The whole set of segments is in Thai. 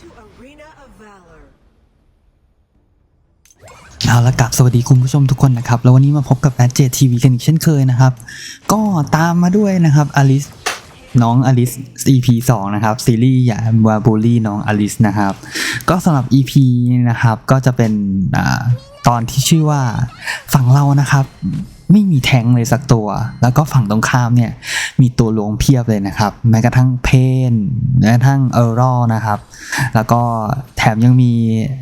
to Arena of Valor. เอาละกับสวัสดีคุณผู้ชมทุกคนนะครับ แล้ววันนี้มาพบกับแอดเจทีวีกันอีกเช่นเคยนะครับ ก็ตามมาด้วยนะครับอลิสน้องอลิส EP 2 นะครับ ซีรีส์อย่ามาบูลี่น้องอลิสนะครับ ก็สำหรับ EP นี้นะครับก็จะเป็นอตอนที่ชื่อว่าฝั่งเรานะครับ ไม่มีแทงเลยสักตัว แล้วก็ฝั่งตรงข้ามเนี่ย มีตัวลวงเพียบเลยนะครับ แม้กระทั่งเพนแม้กระทั่งเออร์รอนะครับ แล้วก็แถมยังมี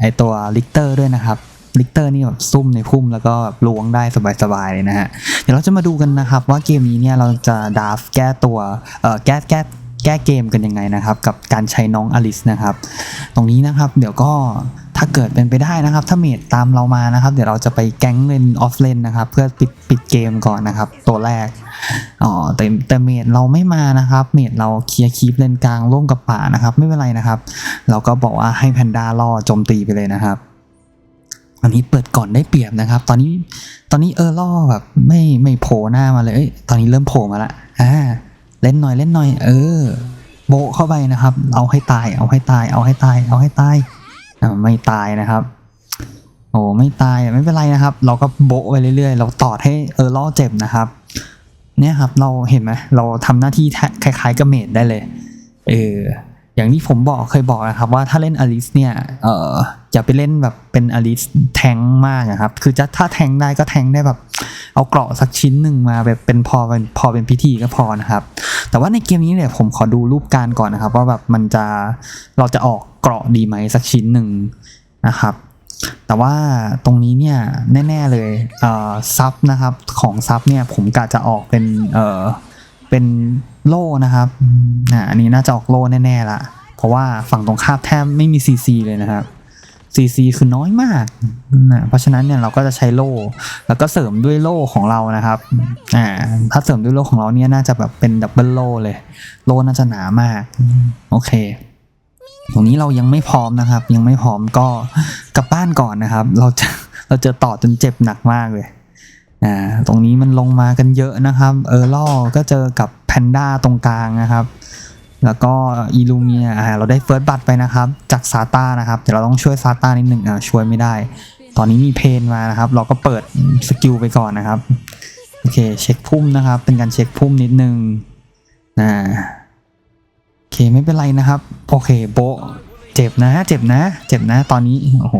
ไอตัวลิกเตอร์ด้วยนะครับลิกเตอร์นี่แบบซุ่มในพุ่มแล้วก็แบบล้วงได้สบายๆเลยนะฮะ เดี๋ยวเราจะมาดูกันนะครับ ว่าเกมนี้เนี่ยเราจะดาฟแก้ตัวเอ่อแก้แก้ แก้เกมกันยังไงนะครับ กับการใช้น้องอลิสนะครับ ตรงนี้นะครับเดี๋ยวก็ถ้าเกิดเป็นไปได้นะครับ ถ้าเมดตามเรามานะครับ เดี๋ยวเราจะไปแก๊งเลนออฟเลนนะครับ เพื่อปิดปิดเกมก่อนนะครับ ตัวแรกอ๋อแต่แต่เมดเราไม่มานะครับ เมดเราเคลียร์คีปเลนกลางร่วมกับป่านะครับ ไม่เป็นไรนะครับ เราก็บอกว่าให้แพนด้าล่อโจมตีไปเลยนะครับอันนี้เปิดก่อนได้เปรียบนะครับ ตอนนี้ตอนนี้เออล่อแบบไม่ไม่โผล่หน้ามาเลยเอ้ยตอนนี้เริ่มโผล่มาละอ่า เล่นหน่อยเล่นหน่อย เออ โบเข้าไปนะครับ เอาให้ตาย เอาให้ตาย เอาให้ตาย เอาให้ตายไม่ตายนะครับ โอ้ไม่ตายไม่เป็นไรนะครับ เราก็โบไปเรื่อยๆ เราตอดให้เออล่อเจ็บนะครับ เนี่ยครับเราเห็นไหมเราทำหน้าที่คล้ายๆกระเมดได้เลย เออ อย่างที่ผมบอกเคยบอกนะครับว่าถ้าเล่นอลิสเนี่ยเอออย่าไปเล่นแบบเป็นอลิสแทงมากนะครับ คือจะถ้าแทงได้ก็แทงได้แบบ เอาเกราะสักชิ้นหนึ่งมาแบบเป็นพอเป็นพอเป็นพิธีก็พอนะครับ แต่ว่าในเกมนี้เนี่ยผมขอดูรูปการก่อนนะครับ ว่าแบบมันจะเราจะออกเกราะดีไหมสักชิ้นหนึ่งนะครับ แต่ว่าตรงนี้เนี่ยแน่ ๆเลยเอ่อซับนะครับของซับเนี่ยผมกะจะออกเป็นเอ่อ เป็นโล่นะครับอ่าอันนี้น่าจะออกโล่แน่ๆละเพราะว่าฝั่งตรงข้ามแทบไม่มี CC เลยนะครับ CC คือน้อยมากนะเพราะฉะนั้นเนี่ยเราก็จะใช้โล่ แล้วก็เสริมด้วยโล่ของเรานะครับอ่าถ้าเสริมด้วยโล่ของเราเนี่ยน่าจะแบบเป็นดับเบิลโล่เลย โล่น่าจะหนามากโอเคตรงนี้เรายังไม่พร้อมนะครับ ยังไม่พร้อมก็กลับบ้านก่อนนะครับ เราจะเราเจอต่อจนเจ็บหนักมากเลย อ่าตรงนี้มันลงมากันเยอะนะครับเออล่อก็เจอกับแพนด้าตรงกลางนะครับ แล้วก็อีลูเมียอ่าเราได้เฟิร์สบัตไปนะครับ จากซาต้านะครับเดี๋ยวเราต้องช่วยซาต้านิดหนึ่งอ่าช่วยไม่ได้ ตอนนี้มีเพนมานะครับ เราก็เปิดสกิลไปก่อนนะครับโอเคเช็คพุ่มนะครับ เป็นการเช็คพุ่มนิดนึงอ่าโอเคไม่เป็นไรนะครับ โอเคโบเจ็บนะเจ็บนะ เจ็บนะตอนนี้โอ้โห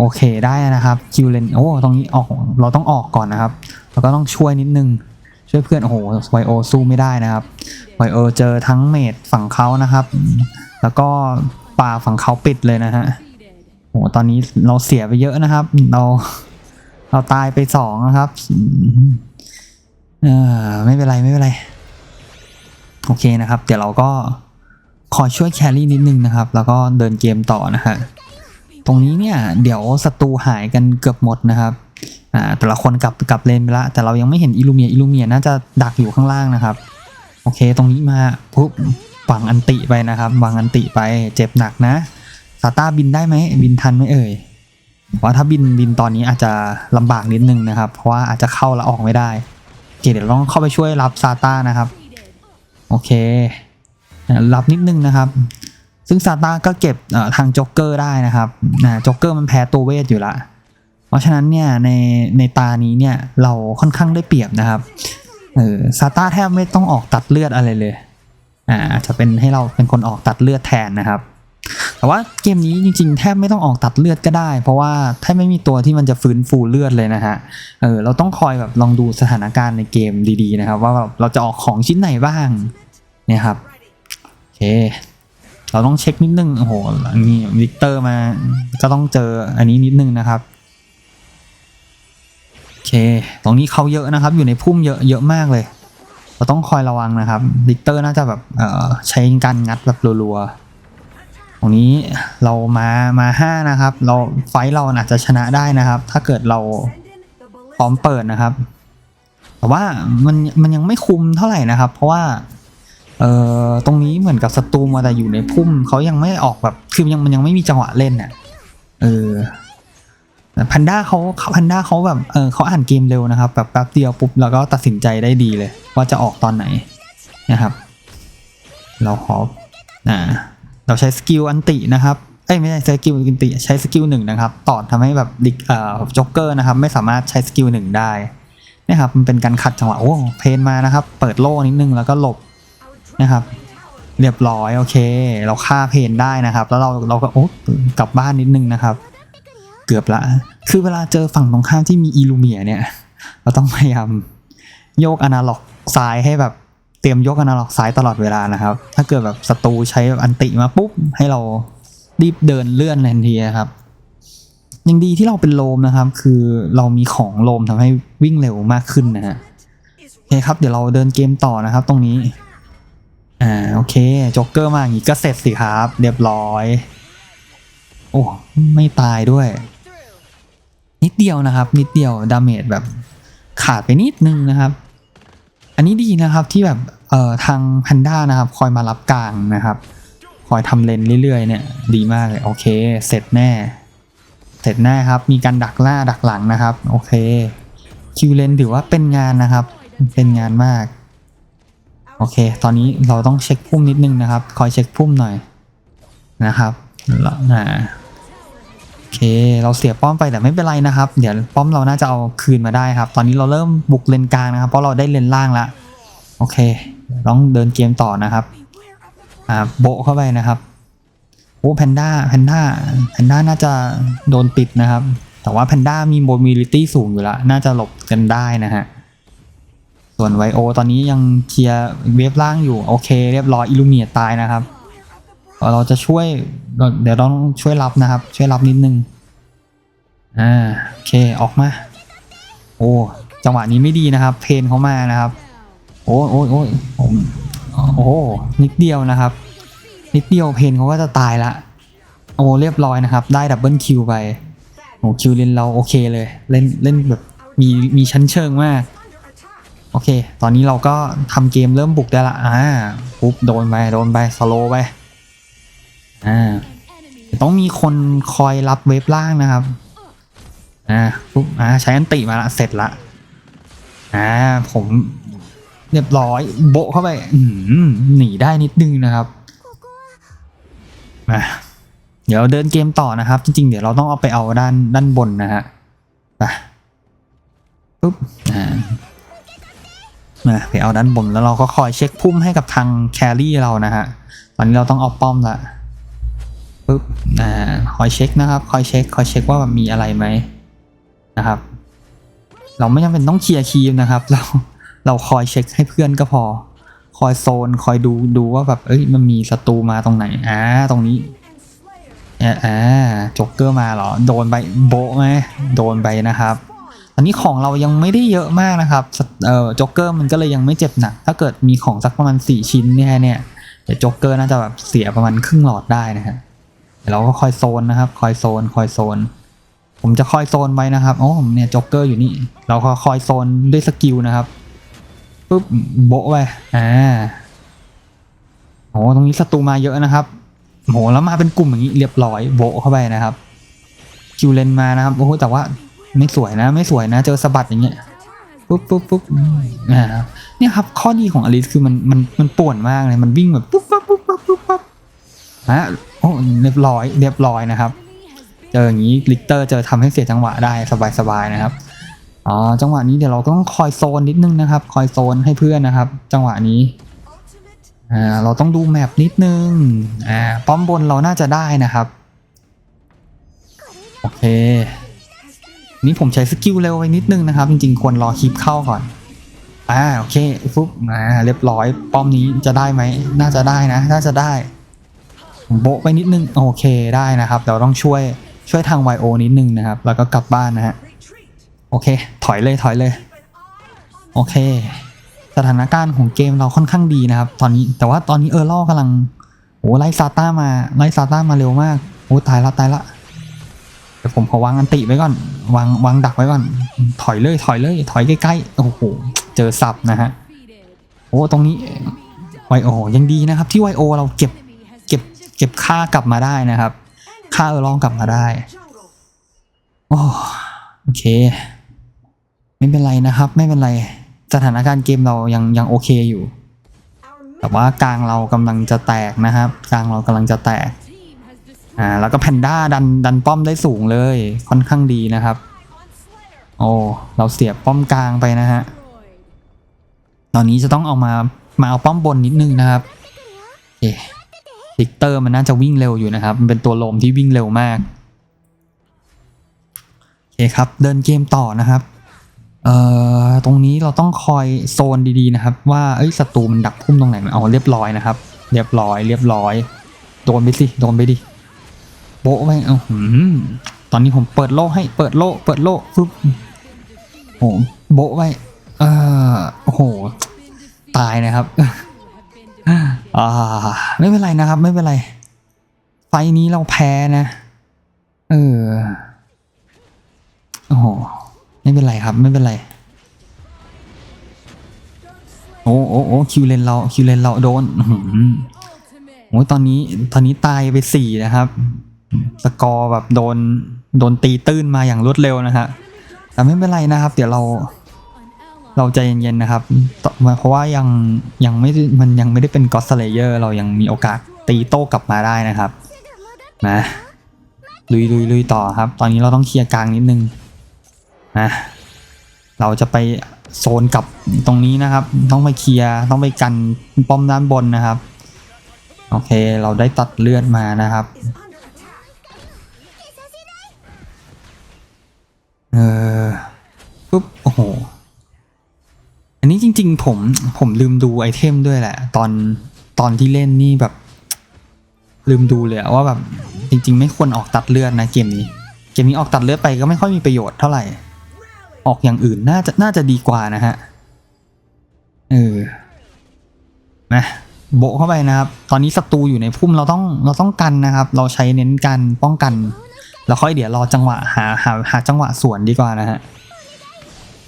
โอเคได้นะครับคิวเลนโอ้ตรงนี้ออกเราต้องออกก่อนนะครับเราก็ต้องช่วยนิดนึงช่วยเพื่อนโอ้โหไวโอสู้ไม่ได้นะครับไวโอเจอทั้งเมดฝั่งเขานะครับ แล้วก็ป่าฝั่งเขาปิดเลยนะฮะโอ้ตอนนี้เราเสียไปเยอะนะครับ เราเราตายไปสองนะครับเออไม่เป็นไรไม่เป็นไรโอเคนะครับ เดี๋ยวเราก็คอช่วยแครี่นิดนึงนะครับ แล้วก็เดินเกมต่อนะฮะ ตรงนี้เนี่ยเดี๋ยวศัตรูหายกันเกือบหมดนะครับอ่าแต่ละคนกลับกลับเลนไปละ แต่เรายังไม่เห็นอิลูเมียอิลูเมียน่าจะดักอยู่ข้างล่างนะครับ โอเค ตรงนี้มาปุ๊บวางอันติไปนะครับวางอันติไปเจ็บหนักนะซาต้าบินได้ไหมบินทันไหมเอ่ยว่าถ้าบินบินตอนนี้อาจจะลำบากนิดนึงนะครับ เพราะว่าอาจจะเข้าแล้วออกไม่ได้โอเคเดี๋ยวต้องเข้าไปช่วยรับซาต้านะครับ โอเครับนิดนึงนะครับ ซึ่งซาต้าก็เก็บทางจ็อกเกอร์ได้นะครับนะจ็อกเกอร์มันแพ้ตัวเวทอยู่ละ เพราะฉะนั้นเนี่ยในในตานี้เนี่ยเราค่อนข้างได้เปรียบนะครับเออซาต้าแทบไม่ต้องออกตัดเลือดอะไรเลยอ่าจะเป็นให้เราเป็นคนออกตัดเลือดแทนนะครับแต่ว่าเกมนี้จริงๆ แทบไม่ต้องออกตัดเลือดก็ได้ เพราะว่าถ้าไม่มีตัวที่มันจะฟื้นฟูเลือดเลยนะฮะ เออเราต้องคอยแบบลองดูสถานการณ์ในเกมดีๆนะครับ ว่าแบบเราจะออกของชิ้นไหนบ้างเนี่ยครับ โอเค เราต้องเช็คนิดนึงโอ้โหอันนี้วิกเตอร์มา ก็ต้องเจออันนี้นิดนึงนะครับโอเค ตรงนี้เขาเยอะนะครับ อยู่ในพุ่มเยอะเยอะมากเลย เราต้องคอยระวังนะครับวิกเตอร์น่าจะแบบเอ่อใช้การงัดแบบรัวๆตรงนี้เรามามาห้านะครับ เราไฟเราอาจจะชนะได้นะครับ ถ้าเกิดเราพร้อมเปิดนะครับ แต่ว่ามันมันยังไม่คุมเท่าไหร่นะครับ เพราะว่า เอ่อตรงนี้เหมือนกับศัตรูมาแต่อยู่ในพุ่มเขายังไม่ออกแบบคือยังมันยังไม่มีจังหวะเล่นน่ะเออพันด้าเขาพันด้าเขาแบบเออเขาอ่านเกมเร็วนะครับแบบแป๊บเดียวปุ๊บแล้วก็ตัดสินใจได้ดีเลย ว่าจะออกตอนไหนนะครับ เราขออ่าเราใช้สกิลอันตินะครับเอ้ยไม่ใช่สกิลอันติใช้สกิลหนึ่งนะครับต่อทำให้แบบดิเอ่อจ็อกเกอร์นะครับ ไม่สามารถใช้สกิลหนึ่งได้นะครับมันเป็นการขัดจังหวะโอ้เพนมานะครับ เปิดโล่นิดนึงแล้วก็หลบ นะครับ เรียบร้อยโอเค เราฆ่าเพนได้นะครับ แล้วเราเราก็โอ้กลับบ้านนิดนึงนะครับ เกือบละ คือเวลาเจอฝั่งตรงข้ามที่มีอิลูเมียเนี่ย เราต้องพยายามโยกอนาล็อกซ้ายให้แบบเตรียมยกอนาล็อกซ้ายตลอดเวลานะครับ ถ้าเกิดแบบศัตรูใช้อันติมาปุ๊บ ให้เรารีบเดินเลื่อนทันทีครับยังดีที่เราเป็นโลมนะครับ คือเรามีของโลมทำให้วิ่งเร็วมากขึ้นนะฮะโอเคครับ เดี๋ยวเราเดินเกมต่อนะครับตรงนี้ อ่าโอเคจ็อกเกอร์มาอย่างนี้ก็เสร็จสิครับ เรียบร้อย โอ้ไม่ตายด้วย นิดเดียวนะครับ นิดเดียวดาเมจแบบขาดไปนิดนึงนะครับ อันนี้ดีนะครับที่แบบเอ่อทางแพนด้านะครับ คอยมารับกลางนะครับ คอยทำเลนเรื่อยๆ เนี่ย ดีมากเลยโอเค เสร็จแน่ เสร็จแน่ครับ มีการดักหน้าดักหลังนะครับ โอเคคิวเลนถือว่าเป็นงานนะครับ เป็นงานมาก โอเค ตอนนี้เราต้องเช็คพุ่มนิดนึงนะครับ คอยเช็คพุ่มหน่อยนะครับแล้วนะโอเค เราเสียป้อมไปแต่ไม่เป็นไรนะครับ เดี๋ยวป้อมเราน่าจะเอาคืนมาได้ครับ ตอนนี้เราเริ่มบุกเลนกลางนะครับ เพราะเราได้เลนล่างแล้วโอเค ต้องเดินเกมต่อนะครับ อ่า โบเข้าไปนะครับ โอ้แพนด้า แพนด้า แพนด้าน่าจะโดนปิดนะครับ แต่ว่าแพนด้ามีโมบิลิตี้สูงอยู่แล้ว น่าจะหลบกันได้นะฮะ ส่วนไวโอตอนนี้ยังเคลียร์เวฟล่างอยู่ โอเค เรียบร้อยอิลูเมียตายนะครับ เราจะช่วยเดี๋ยวต้องช่วยรับนะครับ ช่วยรับนิดนึงอ่าโอเคออกมา โอ้จังหวะนี้ไม่ดีนะครับ เพนเขามานะครับ โอ้โอ้โอ้ยผมโอ้หนิดเดียวนะครับ นิดเดียวเพนเขาก็จะตายละโอ้เรียบร้อยนะครับ ได้ดับเบิลคิวไปโอ้คิวเล่นเราโอเคเลย เล่นเล่นแบบมีมีชั้นเชิงมาก โอเค ตอนนี้เราก็ทำเกมเริ่มบุกได้ละ อ่า ปุ๊บ โดนไป โดนไป สโลไป อ่า ต้องมีคนคอยรับเวฟล่างนะครับ อ่า ปุ๊บ อ่า ใช้อันติมาละ เสร็จละ อ่า ผมเรียบร้อย โบเข้าไป อืหนีได้นิดนึงนะครับ มา เดี๋ยวเดินเกมต่อนะครับ จริง ๆ เดี๋ยวเราต้องเอาไปเอาด้านด้านบนนะฮะ ไป ปุ๊บ อ่า มาไปเอาด้านบนแล้วเราก็คอยเช็คพุ่มให้กับทางแครี่เรานะฮะตอนนี้เราต้องเอาป้อมละปุ๊บอ่าคอยเช็คนะครับคอยเช็คคอยเช็คว่ามีอะไรไหมนะครับ เราไม่จำเป็นต้องเคลียร์คีมนะครับ เราเราคอยเช็คให้เพื่อนก็พอ คอยโซนคอยดูดูว่าแบบเอ้ยมันมีศัตรูมาตรงไหนอ่าตรงนี้อ่าอ่าจ็อกเกอร์มาเหรอ โดนไปโบะไหมโดนไปนะครับ อันนี้ของเรายังไม่ได้เยอะมากนะครับเอ่อจ็อกเกอร์มันก็เลยยังไม่เจ็บหนัก ถ้าเกิดมีของสักประมาณ 4 ชิ้นเนี่ยเนี่ยเดี๋ยวจ็อกเกอร์น่าจะแบบเสียประมาณครึ่งหลอดได้นะฮะเดี๋ยวเราก็คอยโซนนะครับ คอยโซน คอยโซน ผมจะคอยโซนไว้นะครับโอ้เนี่ยจ็อกเกอร์อยู่นี่ เราก็คอยโซนด้วยสกิลนะครับปุ๊บโบะไปอ่าโอ้ตรงนี้ศัตรูมาเยอะนะครับโหแล้วมาเป็นกลุ่มอย่างนี้เรียบร้อยโบะเข้าไปนะครับคิวเลนมานะครับโอ้โหแต่ว่า ไม่สวยนะ ไม่สวยนะ เจอสะบัดอย่างเงี้ยปุ๊บปุ๊บปุ๊บอืมอ่าเนี่ยครับ ข้อดีของอลิสคือมันมันมันป่วนมากเลย มันวิ่งแบบปุ๊บปั๊บปุ๊บปั๊บปุ๊บปั๊บฮะโอ้เรียบร้อย เรียบร้อยนะครับ เจออย่างนี้ลิกเตอร์เจอทำให้เสียจังหวะได้สบายๆนะครับอ๋อจังหวะนี้เดี๋ยวเราต้องคอยโซนนิดนึงนะครับ คอยโซนให้เพื่อนนะครับ จังหวะนี้อ่าเราต้องดูแมปนิดนึงอ่าป้อมบนเราน่าจะได้นะครับ โอเค นี่ผมใช้สกิลเร็วไปนิดนึงนะครับ จริงๆ ควรรอคลิปเข้าก่อนอ่าโอเคฟุ๊บอ่าเรียบร้อย ป้อมนี้จะได้ไหม น่าจะได้นะ น่าจะได้โบะไปนิดนึง โอเคได้นะครับเราต้องช่วยช่วยทางไวโอนิดนึงนะครับ แล้วก็กลับบ้านนะฮะโอเค ถอยเลยถอยเลย โอเค สถานการณ์ของเกมเราค่อนข้างดีนะครับ ตอนนี้แต่ว่าตอนนี้เออร์ล่อกำลังโอ้ไล่ซาต้ามาไล่ซาต้ามาเร็วมากโอ้ตายละตายละ เดี๋ยวผมขอวางอันติไว้ก่อน วางวางดักไว้ก่อน ถอยเลยถอยเลยถอยใกล้ๆ โอ้โห เจอสับนะฮะ โอ้ตรงนี้ไวโอยังดีนะครับ ที่ไวโอเราเก็บเก็บเก็บค่ากลับมาได้นะครับ ค่าเออร์ล่อกลับมาได้ โอ้โอเค ไม่เป็นไรนะครับ ไม่เป็นไร สถานการณ์เกมเรายังยังโอเคอยู่ แต่ว่ากลางเรากำลังจะแตกนะครับ กลางเรากำลังจะแตก อ่าแล้วก็แพนด้าดันดันป้อมได้สูงเลยค่อนข้างดีนะครับ โอ้เราเสียบป้อมกลางไปนะฮะตอนนี้จะต้องเอามามาเอาป้อมบนนิดนึงนะครับโอเคลิกเตอร์มันน่าจะวิ่งเร็วอยู่นะครับ มันเป็นตัวลมที่วิ่งเร็วมากโอเคครับ เดินเกมต่อนะครับเอ่อตรงนี้เราต้องคอยโซนดีๆนะครับ ว่าเอ้ยศัตรูมันดักพุ่มตรงไหนมันเอาเรียบร้อยนะครับ เรียบร้อย เรียบร้อยโดนไปสิโดนไปดิ โบะไปเอาหืมตอนนี้ผมเปิดโล่ให้เปิดโล่เปิดโล่ปึ๊บโอ้โหโบะไปเออโอ้โห ตายนะครับอ่าไม่เป็นไรนะครับ ไม่เป็นไร ไฟนี้เราแพ้นะ เออ โอ้โห ไม่เป็นไรครับ ไม่เป็นไร โอ้โอ้โอ้คิวเลนเรา คิวเลนเราโดนโอ้ยตอนนี้ ตอนนี้ตายไปสี่นะครับ สกอร์แบบโดนโดนตีตื้นมาอย่างรวดเร็วนะฮะแต่ไม่เป็นไรนะครับ เดี๋ยวเราเราใจเย็นๆนะครับ เพราะว่ายังยังไม่มันยังไม่ได้เป็นก็อ d สเลเยอร์เรายังมีโอกาสตีโต้กลับมาได้นะครับนะลุยลุยลุยต่อครับ ตอนนี้เราต้องเคลียร์กลางนิดนึงนะเราจะไปโซนกลับตรงนี้นะครับ ต้องไปเคลียร์ต้องไปกันป้อมด้านบนนะครับ โอเค เราได้ตัดเลือดมานะครับ เออปุ๊บโอ้โห อันนี้จริง ๆ ผมผมลืมดูไอเทมด้วยแหละ ตอนตอนที่เล่นนี่แบบ ลืมดูเลยว่าแบบจริง ๆ ไม่ควรออกตัดเลือดนะเกมนี้ เกมนี้ออกตัดเลือดไปก็ไม่ค่อยมีประโยชน์เท่าไหร่ ออกอย่างอื่นน่าจะน่าจะดีกว่านะฮะเออนะโบเข้าไปนะครับ ตอนนี้ศัตรูอยู่ในพุ่มเราต้องเราต้องกันนะครับ เราใช้เน้นการป้องกัน แล้วค่อยเดี๋ยวรอจังหวะหาหาหาจังหวะสวนดีกว่านะฮะ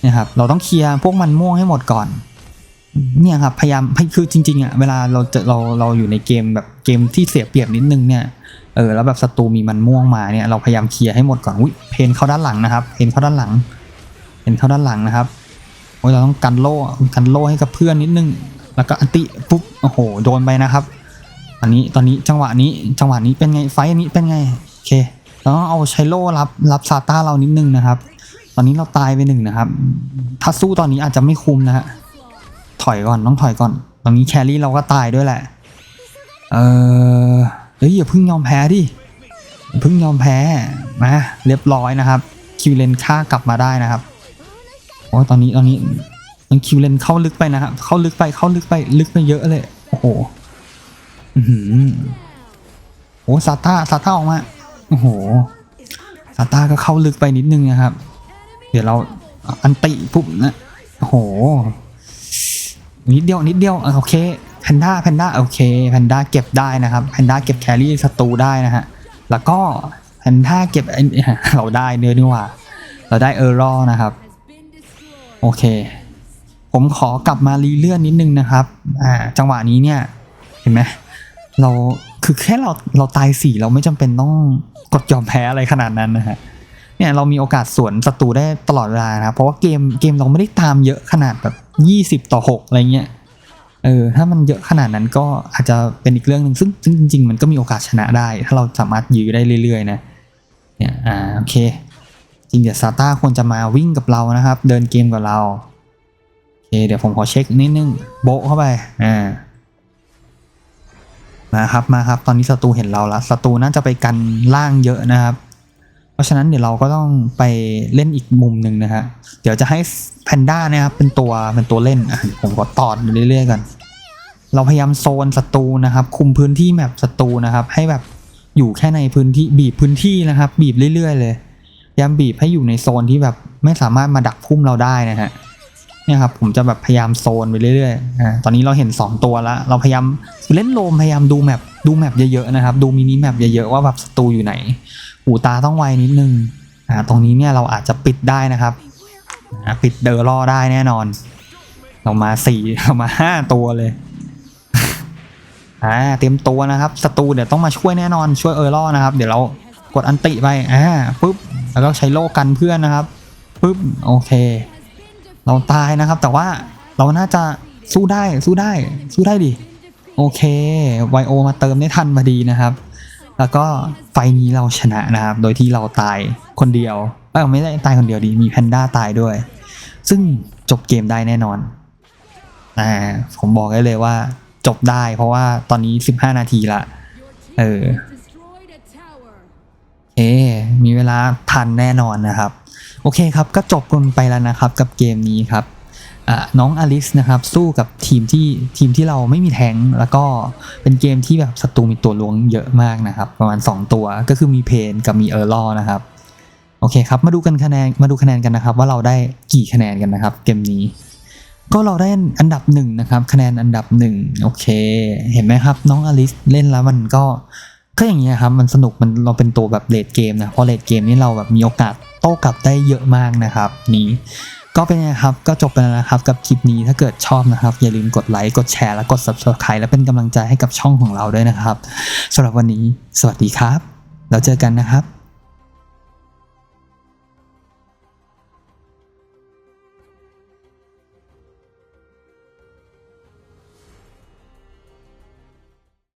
เนี่ยครับเราต้องเคลียร์พวกมันม่วงให้หมดก่อน เนี่ยครับพยายามคือจริงๆอะเวลาเราจะเราเราอยู่ในเกมแบบเกมที่เสียเปรียบนิดนึงเนี่ยเออแล้วแบบศัตรูมีมันม่วงมาเนี่ยเราพยายามเคลียร์ให้หมดก่อนอุ้ยเพนเข้าด้านหลังนะครับเพนเข้าด้านหลังเพนเข้าด้านหลังนะครับโอ้ยเราต้องกันโล่กันโล่ให้กับเพื่อนนิดนึง แล้วก็อันติปุ๊บโอ้โหโดนไปนะครับ อันนี้ตอนนี้จังหวะนี้จังหวะนี้เป็นไงไฟอันนี้เป็นไงโอเค เราต้องเอาใช้โล่รับรับซาต้าเรานิดนึงนะครับ ตอนนี้เราตายไปหนึ่งนะครับ ถ้าสู้ตอนนี้อาจจะไม่คุ้มนะฮะถอยก่อนต้องถอยก่อน ตอนนี้แครี่เราก็ตายด้วยแหละ เออเฮ้ยอย่าเพิ่งยอมแพ้ดิเพิ่งยอมแพ้มาเรียบร้อยนะครับ คิวเลนฆ่ากลับมาได้นะครับโอ้ตอนนี้ตอนนี้มันคิวเลนเข้าลึกไปนะครับเข้าลึกไปเข้าลึกไปลึกไปเยอะเลย โอ้โหอือหือโอ้ซาต้าซาต้าออกมา โอ้โหซาต้าก็เข้าลึกไปนิดนึงนะครับ เดี๋ยวเราอันติปุ๊บนะโอ้โห นิดเดียวนิดเดียวโอเคแพนด้าแพนด้าโอเคแพนด้าเก็บได้นะครับแพนด้าเก็บแครี่ศัตรูได้นะฮะแล้วก็แพนด้าเก็บไอเราได้เนื้อนี่ว่า เราได้เออร์รอนะครับ โอเค ผมขอกลับมารีเลื่อนนิดนึงนะครับอ่าจังหวะนี้เนี่ย เห็นไหมเรา คือแค่เราเราตายสี่เราไม่จำเป็นต้องกดยอมแพ้อะไรขนาดนั้นนะฮะเนี่ยเรามีโอกาสสวนศัตรูได้ตลอดเวลานะครับเพราะว่าเกมเกมเราไม่ได้ตามเยอะขนาดแบบยี่สิบต่อหกอะไรเงี้ยเออถ้ามันเยอะขนาดนั้นก็อาจจะเป็นอีกเรื่องหนึ่งซึ่งซึ่งจริง ๆ มันก็มีโอกาสชนะได้ ถ้าเราสามารถยื้อได้เรื่อย ๆ นะเนี่ยอ่าโอเค จริงเดี๋ยวซาต้าควรจะมาวิ่งกับเรานะครับ เดินเกมกับเราโอเคเดี๋ยวผมขอเช็คนิดนึงโบเข้าไปอ่า มาครับมาครับ ตอนนี้ศัตรูเห็นเราแล้วศัตรูน่าจะไปกันล่างเยอะนะครับ เพราะฉะนั้นเดี๋ยวเราก็ต้องไปเล่นอีกมุมหนึ่งนะฮะเดี๋ยวจะให้แพนด้านะครับเป็นตัวเป็นตัวเล่นอะผมก็ตอดเรื่อยๆกันเราพยายามโซนศัตรูนะครับ คุมพื้นที่แมปศัตรูนะครับ ให้แบบอยู่แค่ในพื้นที่บีบพื้นที่นะครับ บีบเรื่อยๆเลยพยายามบีบให้อยู่ในโซนที่แบบไม่สามารถมาดักพุ่มเราได้นะฮะ เนี่ยครับผมจะแบบพยายามโซนไปเรื่อยๆอ่าตอนนี้เราเห็น 2 ตัวแล้วเราพยายามเล่นโลมพยายามดูแมปดูแมปเยอะๆนะครับ ดูมินิแมปเยอะๆว่าแบบศัตรูอยู่ไหนหูตาต้องไวนิดนึงอ่าตรงนี้เนี่ยเราอาจจะปิดได้นะครับปิดเดอร์ล่อได้แน่นอน เรามาสี่เรามาห้าตัวเลยอ่าเตรียมตัวนะครับศัตรูเดี๋ยวต้องมาช่วยแน่นอนช่วยเออร์ล่อนะครับ เดี๋ยวเรากดอันติไปอ่าปุ๊บแล้วก็ใช้โล่กันเพื่อนนะครับปุ๊บโอเค เราตายนะครับ แต่ว่าเราน่าจะสู้ได้สู้ได้ สู้ได้ดิโอเคไวโอมาเติมได้ทันพอดีนะครับ แล้วก็ไฟนี้เราชนะนะครับ โดยที่เราตายคนเดียวเออไม่ได้ตายคนเดียวดีมีแพนด้าตายด้วย ซึ่งจบเกมได้แน่นอนอ่าผมบอกได้เลยว่าจบได้ เพราะว่าตอนนี้ 15 นาทีละเออ destroyed a tower. เอมีเวลาทันแน่นอนนะครับ โอเคครับก็จบกันไปแล้วนะครับกับเกมนี้ครับน้องอลิสนะครับสู้กับทีมที่ทีมที่เราไม่มีแทงแล้วก็เป็นเกมที่แบบศัตรูมีตัวล้วงเยอะมากนะครับ ประมาณ 2 ตัวก็คือมีเพนกับมีเออร์ลอนะครับโอเคครับมาดูกันคะแนนมาดูคะแนนกันนะครับ ว่าเราได้กี่คะแนนกันนะครับ เกมนี้ ก็เราได้อันดับหนึ่งนะครับคะแนนอันดับหนึ่งโอเค เห็นไหมครับน้องอลิสเล่นแล้วมันก็ ก็อย่างเงี้ยครับมันสนุกมันเราเป็นตัวแบบเลดเกมนะเพราะเลดเกมนี่เราแบบมีโอกาสโต้กลับได้เยอะมากนะครับ นี้ก็เป็นไงครับก็จบไปแล้วนะครับกับคลิปนี้ถ้าเกิดชอบนะครับ อย่าลืมกดไลค์กดแชร์และกด subscribe และเป็นกำลังใจให้กับช่องของเราด้วยนะครับสำหรับวันนี้ สวัสดีครับ แล้วเจอกันนะครับ